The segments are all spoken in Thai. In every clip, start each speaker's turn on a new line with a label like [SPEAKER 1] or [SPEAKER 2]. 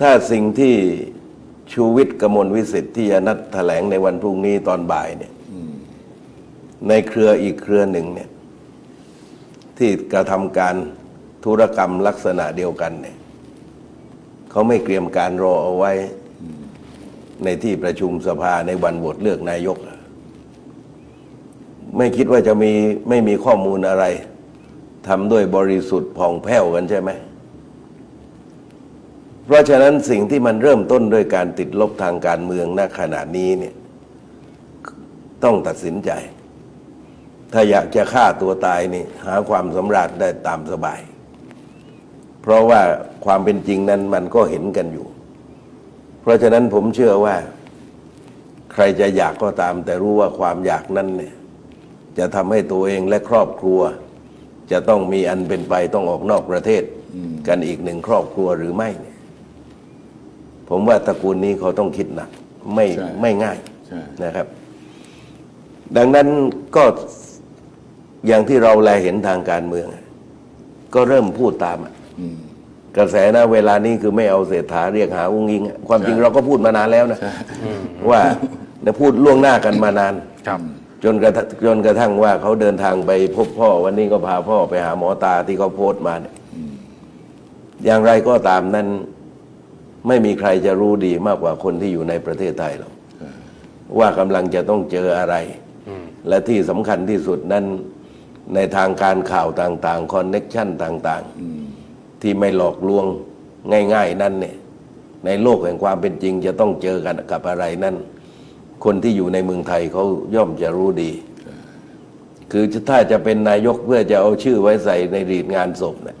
[SPEAKER 1] ถ้าสิ่งที่ชูวิทย์กมลวิสิทธิ์ที่จะนัดแถลงในวันพรุ่งนี้ตอนบ่ายเนี่ยในเครืออีกเครือหนึ่งเนี่ย ที่กระทำการธุรกรรมลักษณะเดียวกันเนี่ยเขาไม่เตรียมการรอเอาไว้ ในที่ประชุมสภาในวันโหวตเลือกนายก ไม่คิดว่าจะมีไม่มีข้อมูลอะไรทำด้วยบริสุทธิ์ผ่องแผ้วกันใช่ไหม เพราะฉะนั้นสิ่งที่มันเริ่มต้นด้วยการติดลบทางการเมืองณขณะนี้เนี่ยต้องตัดสินใจ ถ้าอยากจะฆ่าตัวตายนี่หาความสำราญได้ตามสบาย เพราะว่าความเป็นจริงนั้นมันก็เห็นกันอยู่ เพราะฉะนั้นผมเชื่อว่า ใครจะอยากก็ตาม แต่รู้ว่าความอยากนั้นเนี่ยจะทำให้ตัวเองและครอบครัว จะต้องมีอันเป็นไปต้องออกนอกประเทศ กันอีกหนึ่งครอบครัวหรือไม่ ผมว่าตระกูลนี้เขาต้องคิดหนักไม่
[SPEAKER 2] ใช่
[SPEAKER 1] ไม่ง่าย
[SPEAKER 2] ใช่
[SPEAKER 1] นะครับ ดังนั้นก็อย่างที่เราแลเห็นทางการเมืองก็เริ่มพูดตามอะกระแสนะเวลานี้คือไม่เอาเศรษฐาเรียกหาอุ้งยิงอะความจริงเราก็พูดมานานแล้วนะว่าเนี่ยพูดล่วงหน้ากันมานาน
[SPEAKER 3] ครับ
[SPEAKER 1] จนกระทั่งจนกระทั่งว่าเขาเดินทางไปพบพ่อ วันนี้ก็พาพ่อไปหาหมอตาที่เขาโพสต์มาเนี่ยอย่างไรก็ตามนั้น ไม่มีใครจะรู้ดีมากกว่าคนที่อยู่ในประเทศไทยหรอกว่ากำลังจะต้องเจออะไร และที่สำคัญที่สุดนั้นในทางการข่าวต่างๆคอนเน็กชันต่างๆ ที่ไม่หลอกลวงง่าย ๆ นั่นเนี่ยในโลกแห่งความเป็นจริงจะต้องเจอกันกับอะไรนั่น คนที่อยู่ในเมืองไทยเขาย่อมจะรู้ดี คือถ้าจะเป็นนายกเพื่อจะเอาชื่อไว้ใส่ในรีดงานศพเนี่ย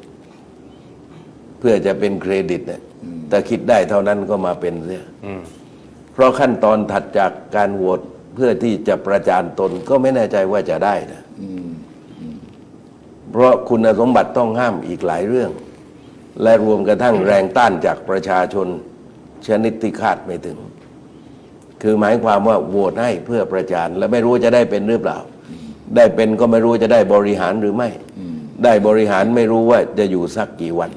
[SPEAKER 1] เพื่อจะเป็นเครดิตเนี่ย แต่คิดได้เท่านั้นก็มาเป็นเสียเพราะขั้นตอนถัดจากการโหวตเพื่อที่จะประจานตนก็ไม่แน่ใจว่าจะได้นะเพราะคุณสมบัติต้องห้ามอีกหลายเรื่อง และรวมกระทั่งแรงต้านจากประชาชน ชนิดที่คาดไม่ถึง คือหมายความว่าโหวตให้เพื่อประจานและไม่รู้จะได้เป็นหรือเปล่า ได้เป็นก็ไม่รู้จะได้บริหารหรือไม่ ได้บริหารไม่รู้ว่าจะอยู่สักกี่วัน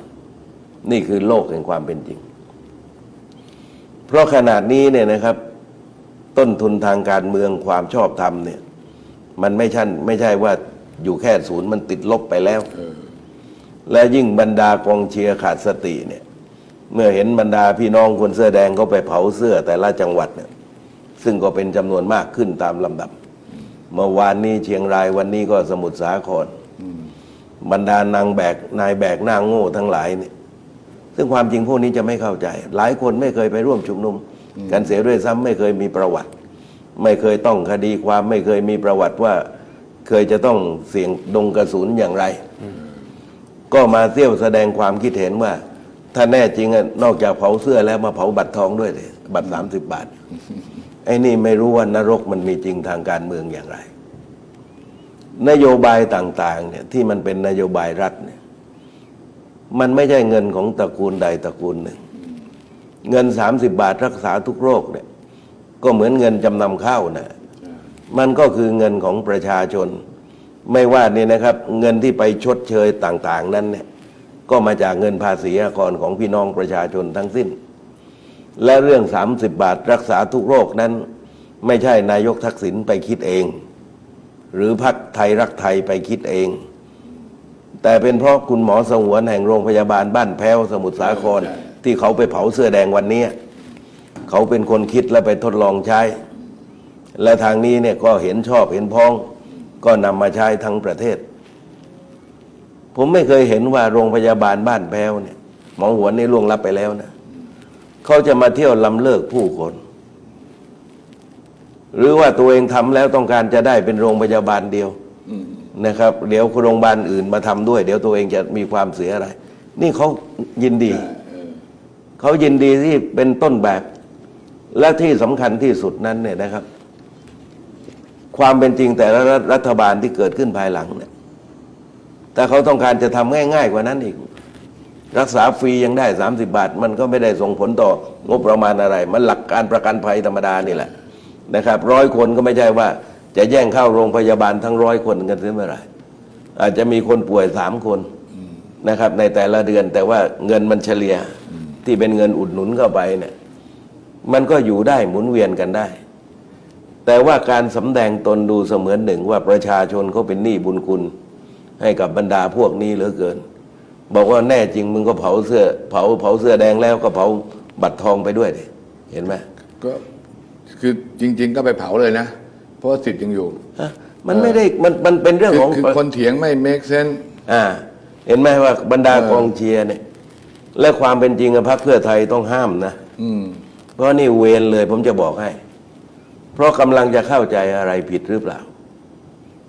[SPEAKER 1] นี่คือโลกแห่งความเป็นจริง เพราะขนาดนี้เนี่ยนะครับ ต้นทุนทางการเมืองความชอบธรรมเนี่ย มันไม่ใช่ไม่ใช่ว่าอยู่แค่ศูนย์มันติดลบไปแล้ว และยิ่งบรรดากองเชียร์ขาดสติเนี่ย เมื่อเห็นบรรดาพี่น้องคนเสื้อแดงเขาไปเผาเสื้อแต่ละจังหวัดเนี่ย ซึ่งก็เป็นจำนวนมากขึ้นตามลำดับ เมื่อวานนี้เชียงรายวันนี้ก็สมุทรสาครบรรดานางแบกนายแบกหน้าโง่ทั้งหลายเนี่ย ซึ่งความจริงพวกนี้จะไม่เข้าใจ หลายคนไม่เคยไปร่วมชุมนุม กันเสียด้วยซ้ำไม่เคยมีประวัติ ไม่เคยต้องคดีความไม่เคยมีประวัติว่าเคยจะต้องเสี่ยงดงกระสุนอย่างไร ก็มาเที่ยวแสดงความคิดเห็นว่า ถ้าแน่จริงอะนอกจากเผาเสื้อแล้วมาเผาบัตรทองด้วยเลยบัตรสามสิบบาท ไอ้นี่ไม่รู้ว่านรกมันมีจริงทางการเมืองอย่างไร นโยบายต่าง ๆ เนี่ยที่มันเป็นนโยบายรัฐเนี่ย มันไม่ใช่เงินของตระกูลใดตระกูลหนึ่ง เงินสามสิบบาทรักษาทุกโรคเนี่ยก็เหมือนเงินจำนำข้าวนะมันก็คือเงินของประชาชน ไม่ว่านี่นะครับ เงินที่ไปชดเชยต่างๆ นั้นเนี่ยก็มาจากเงินภาษีอากรของพี่น้องประชาชนทั้งสิ้น และเรื่อง 30 บาทรักษาทุกโรคนั้น ไม่ใช่นายกทักษิณไปคิดเอง หรือพรรคไทยรักไทยไปคิดเอง แต่เป็นเพราะคุณหมอสงวนแห่งโรงพยาบาลบ้านแพ้วสมุทรสาคร
[SPEAKER 2] ใช่
[SPEAKER 1] ที่เขาไปเผาเสื้อแดงวันนี้เขาเป็นคนคิดและไปทดลองใช้ และทางนี้เนี่ยก็เห็นชอบเห็นพ้อง ก็นำมาใช้ทั้งประเทศ ผมไม่เคยเห็นว่าโรงพยาบาลบ้านแพ้วเนี่ยหมอหัวนนี่ล่วงลับไปแล้วนะเขาจะมาเที่ยวลำเลิกผู้คน หรือว่าตัวเองทำแล้วต้องการจะได้เป็นโรงพยาบาลเดียว นะครับ เดี๋ยวโรงพยาบาลอื่นมาทำด้วย เดี๋ยวตัวเองจะมีความเสียอะไร นี่เขายินดี เขายินดีที่เป็นต้นแบบ และที่สำคัญที่สุดนั้นเนี่ยนะครับ ความเป็นจริงแต่ละรัฐบาลที่เกิดขึ้นภายหลังเนี่ยแต่เขาต้องการจะทำง่าย ๆ กว่านั้นอีก รักษาฟรียังได้ 30 บาท มันก็ไม่ได้ส่งผลต่องบประมาณอะไร มันหลักการประกันภัยธรรมดานี่แหละนะครับ ร้อยคนก็ไม่ใช่ว่า จะแย่งเข้าโรงพยาบาลทั้งร้อยคนกันเสียเมื่อไหร่อาจจะมีคนป่วยสามคนนะครับ ในแต่ละเดือนแต่ว่าเงินมันเฉลี่ยที่เป็นเงินอุดหนุนเข้าไปเนี่ยมันก็อยู่ได้หมุนเวียนกันได้ แต่ว่าการสำแดงตนดูเสมือนหนึ่งว่าประชาชนเขาเป็นหนี้บุญคุณ ให้กับบรรดาพวกนี้เหลือเกิน บอกว่าแน่จริงมึงก็เผาเสื้อ เผาเผาเสื้อแดงแล้วก็เผาบัตรทองไปด้วยเห็นไหม
[SPEAKER 2] ก็คือจริง ๆ ก็ไปเผาเลยนะ เพราะว่าสิทธิ์ยังอยู่
[SPEAKER 1] ฮะมันไม่ได้มันมันเป็นเรื่อง
[SPEAKER 2] คือ
[SPEAKER 1] ของ
[SPEAKER 2] คือคนเถียงไม่ make sense
[SPEAKER 1] อ่า เห็นไหมว่าบรรดา
[SPEAKER 2] เออ
[SPEAKER 1] กองเชียร์เนี่ย และความเป็นจริงอะพรรคเพื่อไทยต้องห้ามนะ
[SPEAKER 2] อืม
[SPEAKER 1] เพราะนี่เวรเลยผมจะบอกให้ เพราะกำลังจะเข้าใจอะไรผิดหรือเปล่า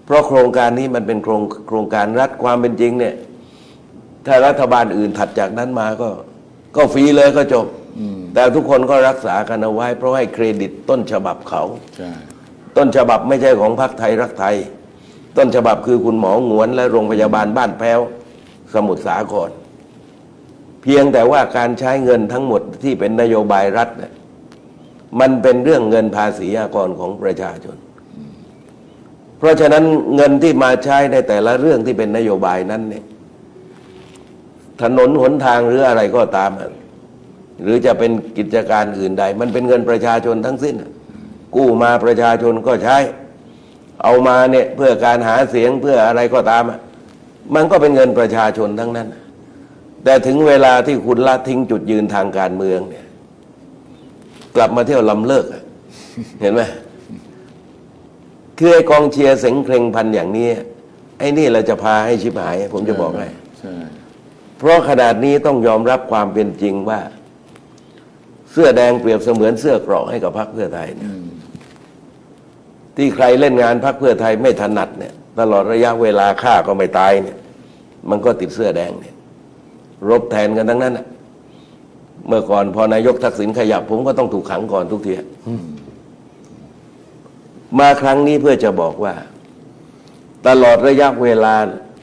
[SPEAKER 1] เพราะโครงการนี้มันเป็นโครงโครงการรัฐความเป็นจริงเนี่ย ถ้ารัฐบาลอื่นถัดจากนั้นมาก็ ก็ฟรีเลยก็จบ แต่ทุกคนก็รักษากันเอาไว้ เพราะให้เครดิตต้นฉบับเขา
[SPEAKER 2] ใช่
[SPEAKER 1] ต้นฉบับไม่ใช่ของพรรคไทยรักไทย ต้นฉบับคือคุณหมอหงวนและโรงพยาบาลบ้านแพ้ว สมุทรสาคร เพียงแต่ว่าการใช้เงินทั้งหมดที่เป็นนโยบายรัฐเนี่ยมันเป็นเรื่องเงินภาษีอากรของประชาชน เพราะฉะนั้นเงินที่มาใช้ในแต่ละเรื่องที่เป็นนโยบายนั้นเนี่ยถนนหนทางหรืออะไรก็ตาม หรือจะเป็นกิจการอื่นใด มันเป็นเงินประชาชนทั้งสิ้น กู้มาประชาชนก็ใช้ เอามาเนี่ยเพื่อการหาเสียงเพื่ออะไรก็ตามอะมันก็เป็นเงินประชาชนทั้งนั้น แต่ถึงเวลาที่คุณละทิ้งจุดยืนทางการเมืองเนี่ย กลับมาเที่ยวลำเลิกเห็นไหมคือไอ้กองเชียร์เสงเครงพันอย่างนี้ไอ้นี่เราจะพาให้ชิบหาย ผมจะบอกให้เพราะขนาดนี้ต้องยอมรับความเป็นจริงว่า เสื้อแดงเปรียบเสมือนเสื้อเกราะให้กับพรรคเพื่อไทยเนี่ย ที่ใครเล่นงานพรรคเพื่อไทยไม่ถนัดเนี่ยตลอดระยะเวลาฆ่าก็ไม่ตายเนี่ย มันก็ติดเสื้อแดงเนี่ย รบแทนกันทั้งนั้นน่ะเมื่อก่อนพอนายกทักษิณขยับ ผมก็ต้องถูกขังก่อนทุกทีมาครั้งนี้เพื่อจะบอกว่า ตลอดระยะเวลา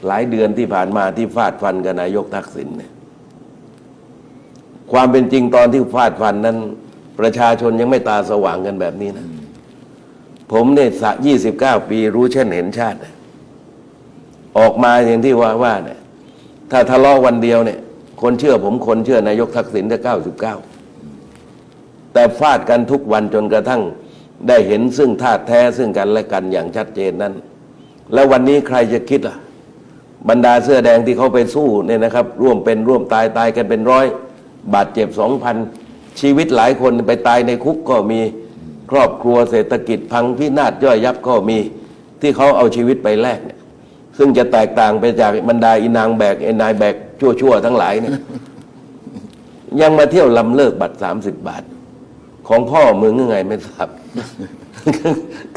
[SPEAKER 1] หลายเดือนที่ผ่านมาที่ฟาดฟันกับนายกทักษิณเนี่ย ความเป็นจริงตอนที่ฟาดฟันนั้น ประชาชนยังไม่ตาสว่างกันแบบนี้นะ ผมเนี่ยสะยี่สิบเก้าปีรู้เช่นเห็นชาติ ออกมาอย่างที่ว่าว่าเนี่ยถ้าทะเลาะวันเดียวเนี่ย คนเชื่อผมคนเชื่อนายกทักษิณได้เก้าสิบเก้าแต่ฟาดกันทุกวันจนกระทั่งได้เห็นซึ่งท่าแท้ซึ่งกันและกันอย่างชัดเจนนั้น แล้ววันนี้ใครจะคิดล่ะ บรรดาเสื้อแดงที่เขาไปสู้เนี่ยนะครับ ร่วมเป็นร่วมตายตายกันเป็นร้อย บาดเจ็บสองพันชีวิตหลายคนไปตายในคุกก็มี ครอบครัวเศรษฐกิจพังพินาศย่อยยับก็มีที่เขาเอาชีวิตไปแลกเนี่ยซึ่งจะแตกต่างไปจากบรรดาอินางแบกไอ้นายแบกชั่วๆทั้งหลายเนี่ยยังมาเที่ยวลำเลิกบัตรสามสิบบาท ของพ่อมึงยังไงไม่ทราบ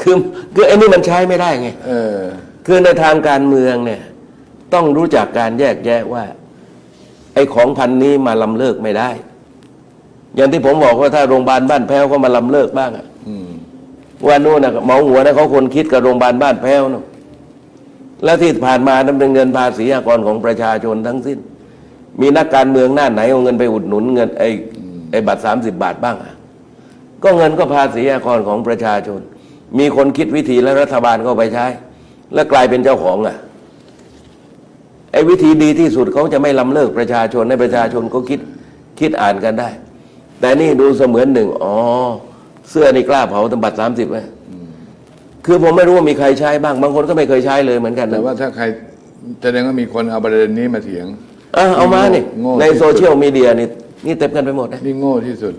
[SPEAKER 1] คือคือไอ้นี่มันใช้ไม่ได้ไง
[SPEAKER 2] เออ
[SPEAKER 1] คือในทางการเมืองเนี่ย ต้องรู้จักการแยกแยะว่า ไอ้ของพันนี้มาลำเลิกไม่ได้ อย่างที่ผมบอกว่าถ้าโรงพยาบาลบ้านแพ้วก็มาลำเลิกบ้างอะ
[SPEAKER 2] อืม
[SPEAKER 1] ว่านู่นนะหมอหัวนะเขาคนคิดกับโรงพยาบาลบ้านแพ้วนู่นแล้วที่ผ่านมานั้นเป็นเงินภาษีอากรของประชาชนทั้งสิ้น มีนักการเมืองหน้าไหนเอาเงินไปอุดหนุนเงินไอ้ไอ้บัตรสามสิบบาทบ้างอะก็เงินก็ภาษีอากรของประชาชน มีคนคิดวิธีแล้วรัฐบาลก็ไปใช้ แล้วกลายเป็นเจ้าของอะไอ้วิธีดีที่สุดเขาจะไม่ล้ำเลิกประชาชนให้ประชาชนก็คิดคิดอ่านกันได้ แต่นี่ดูเสมือนหนึ่งอ๋อ เสื้อนี่กล้าเผาตำบัตรสามสิบไหมคือผมไม่รู้ว่ามีใครใช้บ้าง บางคนก็ไม่เคยใช้เลยเหมือนกัน
[SPEAKER 2] แต่
[SPEAKER 1] นะ
[SPEAKER 2] ว่าถ้าใครแสดงว่ามีคนเอาประเด็นนี้มาเถียง
[SPEAKER 1] อะเอามานี่
[SPEAKER 2] โง่
[SPEAKER 1] ใน
[SPEAKER 2] ที่สุด
[SPEAKER 1] โซเชียลมีเดียนี่นี่เต็มกันไปหมดนะ
[SPEAKER 2] นี่โง่ที่สุด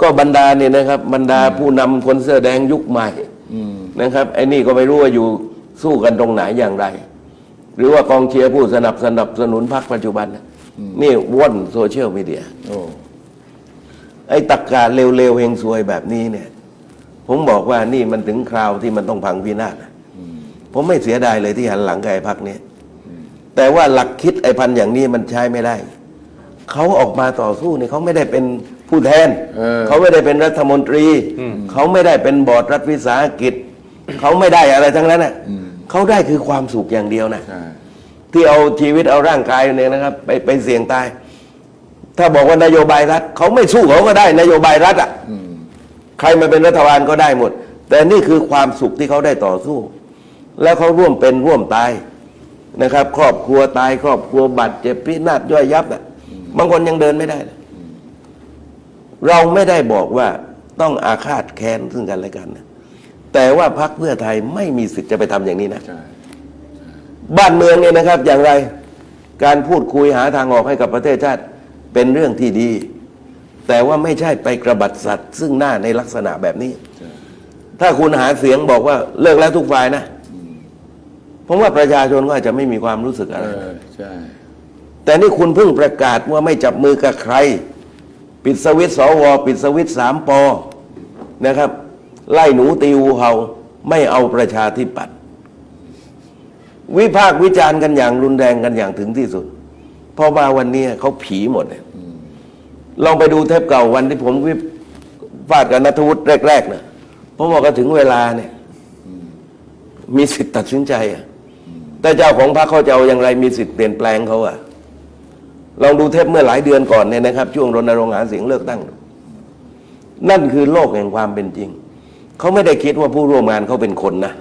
[SPEAKER 1] ก็บรรดาเนี่ยนะครับบรรดาผู้นำคนเสื้อแดงยุคใหม่
[SPEAKER 2] อืม
[SPEAKER 1] นะครับไอ้นี่ก็ไม่รู้ว่าอยู่สู้กันตรงไหนอย่างไร หรือว่ากองเชียร์ผู้สนับสนับสนุนพรรคปัจจุบันน่ะนี่ว่อนโซเชียลมีเดีย
[SPEAKER 2] โอ้
[SPEAKER 1] ไอ้ตักกาเร็วๆเฮงซวยแบบนี้เนี่ย ผมบอกว่านี่มันถึงคราวที่มันต้องพังพินาศนะผมไม่เสียดายเลยที่หันหลังกับไอ้พักนี้แต่ว่าหลักคิดไอ้พันอย่างนี้มันใช้ไม่ได้เขาออกมาต่อสู้เนี่ยเขาไม่ได้เป็นผู้แทน
[SPEAKER 2] เออ
[SPEAKER 1] เขาไม่ได้เป็นรัฐมนตรี เขาไม่ได้เป็นบอร์ดรัฐวิสาหกิจ เขาไม่ได้อะไรทั้งนั้นน่ะเขาได้คือความสุขอย่างเดียวนะ
[SPEAKER 2] ใช่
[SPEAKER 1] ที่เอาชีวิตเอาร่างกายเนี่ยนะครับ ไปไปเสี่ยงตาย ถ้าบอกว่านโยบายรัฐเขาไม่สู้เขาก็ได้นโยบายรัฐอะ
[SPEAKER 2] อืม
[SPEAKER 1] ใครมาเป็นรัฐบาลก็ได้หมด แต่นี่คือความสุขที่เขาได้ต่อสู้ แล้วเขาร่วมเป็นร่วมตายนะครับ ครอบครัวตาย ครอบครัวบาดเจ็บพินาศย่อยยับอะบางคนยังเดินไม่ได้เลยเราไม่ได้บอกว่าต้องอาฆาตแค้นซึ่งกันและกันนะแต่ว่าพรรคเพื่อไทยไม่มีสิทธิ์จะไปทำอย่างนี้นะ
[SPEAKER 2] ใช่
[SPEAKER 1] บ้านเมืองเนี่ยนะครับ อย่างไร การพูดคุยหาทางออกให้กับประเทศชาติ เป็นเรื่องที่ดี แต่ว่าไม่ใช่ไปกระบัดสัตว์ซึ่งหน้าในลักษณะแบบนี้
[SPEAKER 2] ใช่
[SPEAKER 1] ถ้าคุณหาเสียงบอกว่าเลิกแล้วทุกฝ่ายนะผมว่าประชาชนก็อาจจะไม่มีความรู้สึก
[SPEAKER 2] เอ
[SPEAKER 1] อะไร
[SPEAKER 2] อใช่
[SPEAKER 1] แต่นี่คุณเพิ่งประกาศว่าไม่จับมือกับใคร ปิดสวิตช์สวปิดสวิตช์สามปอนะครับ ไล่หนูตีวูเห่าไม่เอาประชาธิปัตย์วิพากษ์วิจารณ์กันอย่างรุนแรงกันอย่างถึงที่สุดเพราะว่าวันนี้เขาผีหมดเนี่ยลองไปดูเทปเก่าวันที่ผมวิพากษ์กับนัทวุฒิแรกๆนะผมบอกก็ถึงเวลาเนี่ย มีสิทธิ์ตัดสินใจอะแต่เจ้าของพรรคเขาจะเอาอย่างไรมีสิทธิ์เปลี่ยนแปลงเขาอะลองดูเทปเมื่อหลายเดือนก่อนเนี่ยนะครับ ช่วงรณรงค์หาเสียงเลือกตั้ง นั่นคือโลกแห่งความเป็นจริง เขาไม่ได้คิดว่าผู้ร่วมงานเขาเป็นคนนะ